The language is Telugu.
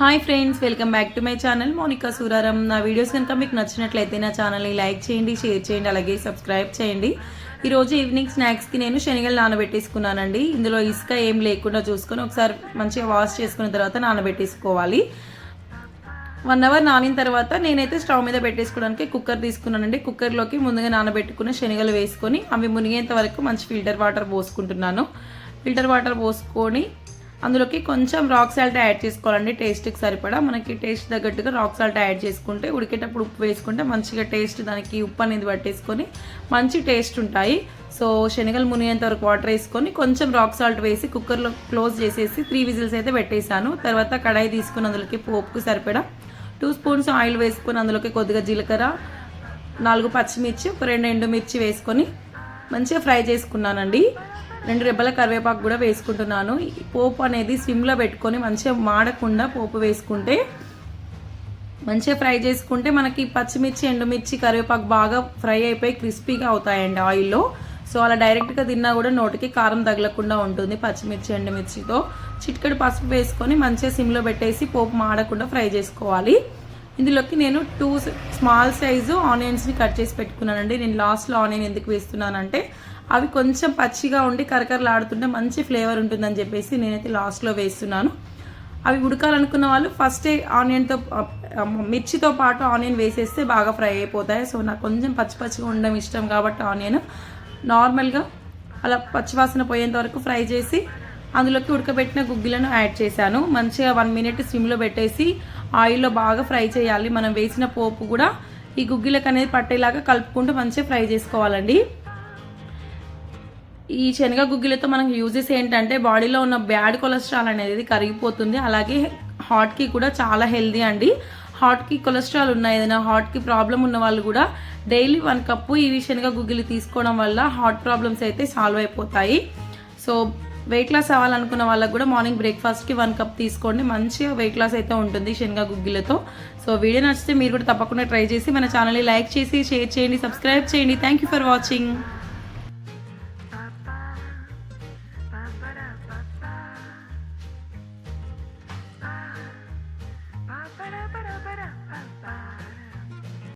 Hi friends welcome back to my channel Monika Suraram నా వీడియోస్ కనుక మీకు నచ్చినట్లయితే నా ఛానల్ని లైక్ చేయండి షేర్ చేయండి అలాగే సబ్స్క్రైబ్ చేయండి. ఈరోజు ఈవినింగ్ స్నాక్స్కి నేను శనగలు నానబెట్టేసుకున్నానండి. ఇందులో ఇసుక ఏం లేకుండా చూసుకొని ఒకసారి మంచిగా వాష్ చేసుకున్న తర్వాత నానబెట్టేసుకోవాలి. వన్ అవర్ నానిన తర్వాత నేనైతే స్టవ్ మీద పెట్టేసుకోవడానికి కుక్కర్ తీసుకున్నానండి. కుక్కర్లోకి ముందుగా నానబెట్టుకున్న శనగలు వేసుకొని అవి మునిగేంత వరకు మంచి ఫిల్టర్ వాటర్ పోసుకుంటున్నాను. ఫిల్టర్ వాటర్ పోసుకొని అందులోకి కొంచెం రాక్ సాల్ట్ యాడ్ చేసుకోవాలండి. టేస్ట్కి సరిపడా. మనకి టేస్ట్ తగ్గట్టుగా రాక్ సాల్ట్ యాడ్ చేసుకుంటే ఉడికేటప్పుడు ఉప్పు వేసుకుంటే మంచిగా టేస్ట్ దానికి ఉప్పు అనేది పట్టేసుకొని మంచి టేస్ట్ ఉంటాయి. సో శనగలు మునిగేంత వరకు వాటర్ వేసుకొని కొంచెం రాక్ సాల్ట్ వేసి కుక్కర్లో క్లోజ్ చేసేసి త్రీ విజిల్స్ అయితే పెట్టేశాను. తర్వాత కడాయి తీసుకుని అందులోకి పోపుకు సరిపడా టూ స్పూన్స్ ఆయిల్ వేసుకొని అందులోకి కొద్దిగా జీలకర్ర నాలుగు పచ్చిమిర్చి ఒక రెండు ఎండుమిర్చి వేసుకొని మంచిగా ఫ్రై చేసుకున్నానండి. రెండు రెబ్బల కరివేపాకు కూడా వేసుకుంటున్నాను. పోపు అనేది స్విమ్లో పెట్టుకొని మంచిగా మాడకుండా పోపు వేసుకుంటే మంచిగా ఫ్రై చేసుకుంటే మనకి పచ్చిమిర్చి ఎండుమిర్చి కరివేపాకు బాగా ఫ్రై అయిపోయి క్రిస్పీగా అవుతాయండి ఆయిల్లో. సో అలా డైరెక్ట్గా తిన్నా కూడా నోటికి కారం తగలకుండా ఉంటుంది పచ్చిమిర్చి ఎండుమిర్చితో. చిటికెడు పసుపు వేసుకొని మంచిగా సిమ్లో పెట్టేసి పోపు మాడకుండా ఫ్రై చేసుకోవాలి. ఇందులోకి నేను టూ స్మాల్ సైజు ఆనియన్స్ని కట్ చేసి పెట్టుకున్నానండి. నేను లాస్ట్లో ఆనియన్ ఎందుకు వేస్తున్నానంటే అవి కొంచెం పచ్చిగా ఉండి కరకరలాడుతుంటే మంచి ఫ్లేవర్ ఉంటుందని చెప్పేసి నేనైతే లాస్ట్లో వేస్తున్నాను. అవి ఉడకాలనుకున్న వాళ్ళు ఫస్టే ఆనియన్తో మిర్చితో పాటు ఆనియన్ వేసేస్తే బాగా ఫ్రై అయిపోతాయి. సో నాకు కొంచెం పచ్చి పచ్చిగా ఉండడం ఇష్టం కాబట్టి ఆనియన్ నార్మల్గా అలా పచ్చివాసన పోయేంత వరకు ఫ్రై చేసి అందులోకి ఉడకబెట్టిన గుగ్గిలను యాడ్ చేశాను. మంచిగా వన్ మినిట్ స్విమ్లో పెట్టేసి ఆయిల్లో బాగా ఫ్రై చేయాలి. మనం వేసిన పోపు కూడా ఈ గుగ్గిలకు అనేది పట్టేలాగా కలుపుకుంటూ మంచిగా ఫ్రై చేసుకోవాలండి. ఈ శనగ గుగ్గిలతో మనకు యూజెస్ ఏంటంటే బాడీలో ఉన్న బ్యాడ్ కొలెస్ట్రాల్ అనేది కరిగిపోతుంది. అలాగే హార్ట్కి కూడా చాలా హెల్దీ అండి. హార్ట్కి కొలెస్ట్రాల్ ఉన్న ఏదైనా హార్ట్కి ప్రాబ్లం ఉన్న వాళ్ళు కూడా డైలీ వన్ కప్పు ఈ శనగ గుగ్గిలు తీసుకోవడం వల్ల హార్ట్ ప్రాబ్లమ్స్ అయితే సాల్వ్ అయిపోతాయి. సో వెయిట్ లాస్ అవ్వాలనుకున్న వాళ్ళకి కూడా మార్నింగ్ బ్రేక్ఫాస్ట్కి వన్ కప్ తీసుకోండి. మంచిగా వెయిట్ లాస్ అయితే ఉంటుంది శనగ గుగ్గిలతో. సో వీడియో నచ్చితే మీరు కూడా తప్పకుండా ట్రై చేసి మన ఛానల్ని లైక్ చేసి షేర్ చేయండి సబ్స్క్రైబ్ చేయండి. Thank you for watching